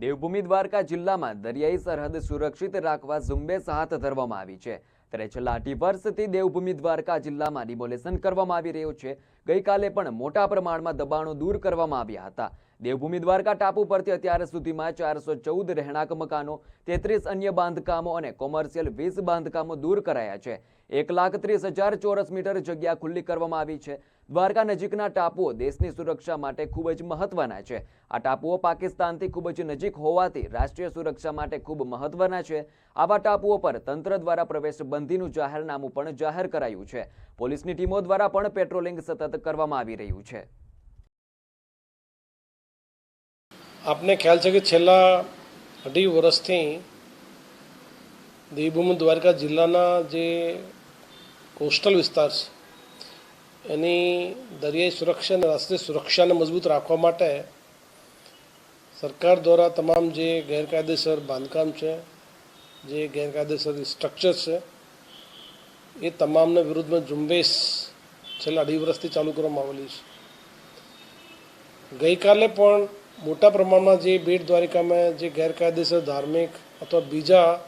દેવભૂમિ દ્વારકા જિલ્લામાં દરિયાઈ સરહદ સુરક્ષિત રાખવા ઝુંબેશ હાથ ધરવામાં આવી છે. ત્યારે છેલ્લા અઢી વર્ષથી દેવભૂમિ દ્વારકા જિલ્લામાં ડિમોલેશન કરવામાં આવી રહ્યું છે. ગઈકાલે પણ મોટા પ્રમાણમાં દબાણો દૂર કરવામાં આવ્યા હતા. દેવભૂમિ દ્વારકા ટાપુ પરથી અત્યાર સુધીમાં ચારસો ચૌદ રહેણાંક મકાનો, તેત્રીસ અન્ય બાંધકામો અને કોમર્શિયલ વીસ બાંધકામો દૂર કરાયા છે. એક લાખ ત્રીસ હજાર ચોરસ મીટર જગ્યા ખુલ્લી કરવામાં આવી છે. દ્વારકા નજીકના ટાપુઓ દેશની સુરક્ષા માટે ખૂબ જ મહત્વના છે. આ ટાપુઓ પાકિસ્તાનથી ખૂબ જ નજીક હોવાથી રાષ્ટ્રીય સુરક્ષા માટે ખૂબ મહત્વના છે. આવા ટાપુઓ પર તંત્ર દ્વારા પ્રવેશ બંધીનું જાહેરનામું પણ જાહેર કરાયું છે. પોલીસની ટીમો દ્વારા પણ પેટ્રોલિંગ સતત કરવામાં આવી રહ્યું છે. આપને ખ્યાલ છે કે છેલ્લા અઢી વર્ષથી દેવભૂમિ દ્વારકા જિલ્લાના જે કોસ્ટલ વિસ્તાર છે, એની દરિયાઈ સુરક્ષા અને રાષ્ટ્રીય સુરક્ષાને મજબૂત રાખવા માટે સરકાર દ્વારા તમામ જે ગેરકાયદેસર બાંધકામ છે, જે ગેરકાયદેસર સ્ટ્રક્ચર છે, એ તમામના વિરુદ્ધમાં ઝુંબેશ છેલ્લા અઢી વર્ષથી ચાલુ કરવામાં આવેલી છે. ગઈકાલે પણ મોટા પ્રમાણમાં જે બેટ દ્વારિકામાં જે ગેરકાયદેસર ધાર્મિક અથવા બીજા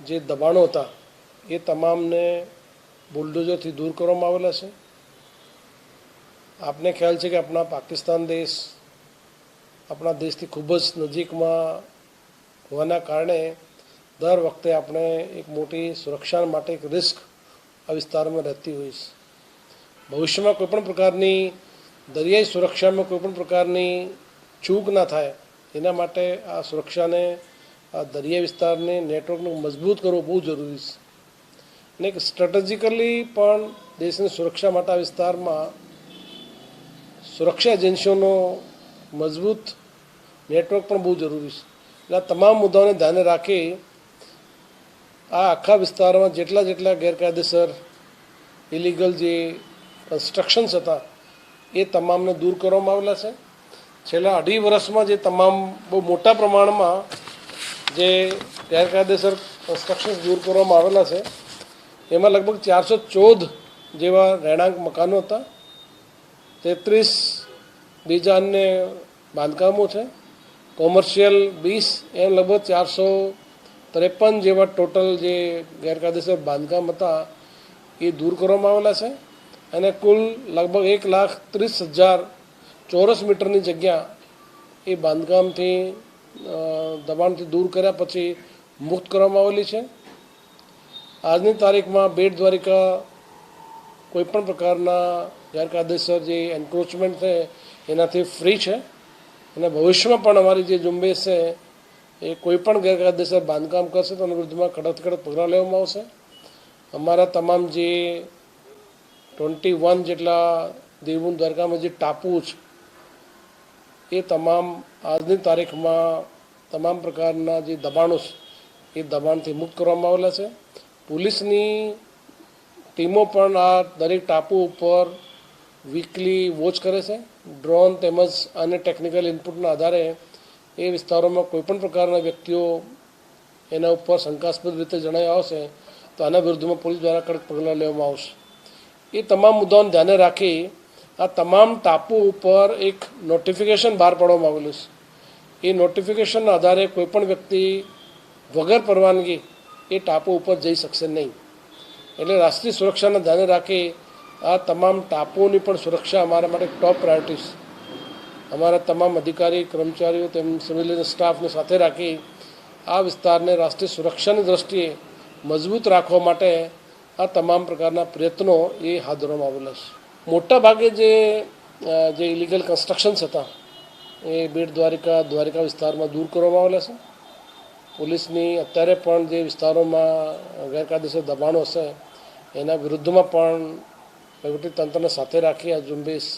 જે દબાણો હતા, એ તમામને બુલડોઝરથી દૂર કરવામાં આવેલા છે? આપને ખ્યાલ છે કે આપણા પાકિસ્તાન દેશ, આપણા દેશથી ખૂબ જ નજીકમાં હોવાના કારણે દર વખતે આપણે એક મોટી સુરક્ષા માટે એક રિસ્ક આ વિસ્તારમાં રહેતી હોય છે. ભવિષ્યમાં કોઈપણ પ્રકારની દરિયાઈ સુરક્ષામાં કોઈપણ પ્રકારની ચૂક ના થાય. એના માટે આ સુરક્ષાને, આ દરિયા વિસ્તારને નેટવર્કને મજબૂત કરવું બહુ જરૂરી છે. એક સ્ટ્રેટેજિકલી પણ દેશની સુરક્ષા માટે આ વિસ્તારમાં સુરક્ષા એજન્સીઓનો મજબૂત નેટવર્ક પણ બહુ જરૂરી છે. એટલે આ તમામ મુદ્દાઓને ધ્યાને રાખી આ આખા વિસ્તારમાં જેટલા જેટલા ગેરકાયદેસર ઇલીગલ જે કન્સ્ટ્રક્શન્સ હતા, એ તમામને દૂર કરવામાં આવેલા છે. છેલ્લા અઢી વર્ષમાં જે તમામ બહુ મોટા પ્રમાણમાં જે ગેરકાયદેસર કન્સ્ટ્રક્શન્સ દૂર કરવામાં આવેલા છે, એમાં લગભગ ચારસો ચૌદ જેવા રહેણાંક મકાનો હતા. તેત્રીસ બીજા અન્ય બાંધકામો છે. કોમર્શિયલ બીસ એમ લગભગ ચારસો ત્રેપન જેવા ટોટલ જે ગેરકાયદેસર બાંધકામ હતા, એ દૂર કરવામાં આવેલા છે. અને કુલ લગભગ એક લાખ ત્રીસ હજાર ચોરસ મીટરની જગ્યા એ બાંધકામથી દબાણથી દૂર કર્યા પછી મુક્ત કરવામાં આવેલી છે. આજની તારીખમાં બેટ દ્વારિકા કોઈપણ પ્રકારના ગેરકાયદેસર જે એન્ક્રોચમેન્ટ છે, એનાથી ફ્રી છે. અને ભવિષ્યમાં પણ અમારી જે ઝુંબેશ છે, એ કોઈપણ ગેરકાયદેસર બાંધકામ કરશે તો એના વિરુદ્ધમાં કડક કડક પગલાં લેવામાં આવશે. અમારા તમામ જે ટ્વેન્ટી વન જેટલા દેવભૂમિ દ્વારકામાં જે ટાપુ છે એ તમામ આજની તારીખમાં તમામ પ્રકારના જે દબાણો છે, એ દબાણથી મુક્ત કરવામાં આવેલા છે. પોલીસની ટીમો પણ આ દરેક ટાપુ ઉપર વીકલી વોચ કરે છે. ડ્રોન તેમજ અન્ય ટેકનિકલ ઇનપુટના આધારે એ વિસ્તારોમાં કોઈપણ પ્રકારના વ્યક્તિઓ એના ઉપર શંકાસ્પદ રીતે જણાવ્યા આવશે, તો આના વિરુદ્ધમાં પોલીસ દ્વારા કડક પગલાં લેવામાં આવશે. એ તમામ મુદ્દાઓને ધ્યાને રાખી આ તમામ ટાપુ ઉપર એક નોટિફિકેશન બહાર પાડવામાં આવેલું છે. એ નોટિફિકેશનના આધારે કોઈપણ વ્યક્તિ વગર પરવાનગી એ ટાપુ ઉપર જઈ શકશે નહીં. એટલે રાષ્ટ્રીય સુરક્ષાને ધ્યાને રાખી આ તમામ ટાપુઓની પણ સુરક્ષા અમારા માટે ટોપ પ્રાયોરિટી છે. અમારા તમામ અધિકારી, કર્મચારીઓ, તેમ સિવિલિયન સ્ટાફને સાથે રાખી આ વિસ્તારને રાષ્ટ્રીય સુરક્ષાની દ્રષ્ટિએ મજબૂત રાખવા માટે આ તમામ પ્રકારના પ્રયત્નો એ હાથ ધરવામાં આવેલા છે. મોટા ભાગે જે જે ઇલીગલ કન્સ્ટ્રક્શન્સ હતા, એ બેટ દ્વારિકા દ્વારિકા વિસ્તારમાં દૂર કરવામાં આવેલા છે. પોલીસની અત્યારે પણ જે વિસ્તારોમાં ગેરકાયદેસર દબાણો હશે, એના વિરુદ્ધમાં પણ વહીવટી તંત્રને સાથે રાખી આ ઝુંબેશ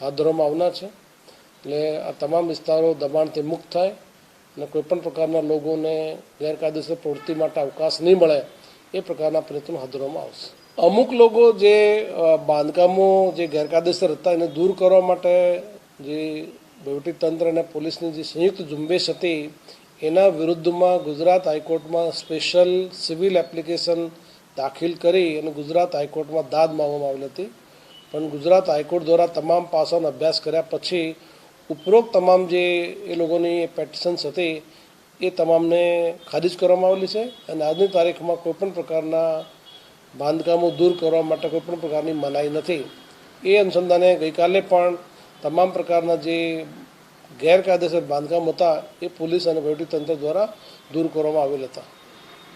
હાથ ધરવામાં આવનાર છે. એટલે આ તમામ વિસ્તારો દબાણથી મુક્ત થાય અને કોઈપણ પ્રકારના લોકોને ગેરકાયદેસર પ્રવૃત્તિ માટે અવકાશ નહીં મળે, એ પ્રકારના પ્રયત્નો હાથ ધરવામાં આવશે. અમુક લોકો જે બાંધકામો, જે ગેરકાયદેસર હતા એને દૂર કરવા માટે જે વહીવટીતંત્ર અને પોલીસની જે સંયુક્ત ઝુંબેશ હતી, એના વિરુદ્ધમાં ગુજરાત હાઈકોર્ટમાં સ્પેશિયલ સિવિલ એપ્લિકેશન દાખલ કરી અને ગુજરાત હાઈકોર્ટમાં દાદ માંગવામાં આવેલી હતી. પણ ગુજરાત હાઈકોર્ટ દ્વારા તમામ પાસાનો અભ્યાસ કર્યા પછી, ઉપરોક્ત તમામ જે એ લોકોની પેટિશન્સ હતી, એ તમામને ખારિજ કરવામાં આવેલી છે. અને આજની તારીખમાં કોઈપણ પ્રકારના બાંધકામો દૂર કરવા માટે કોઈપણ પ્રકારની મનાઈ નથી. એ અનુસંધાને ગઈકાલે પણ તમામ પ્રકારના જે ગેરકાયદેસર બાંધકામ હતા, એ પોલીસ અને તંત્ર દ્વારા દૂર કરવામાં આવેલ હતા.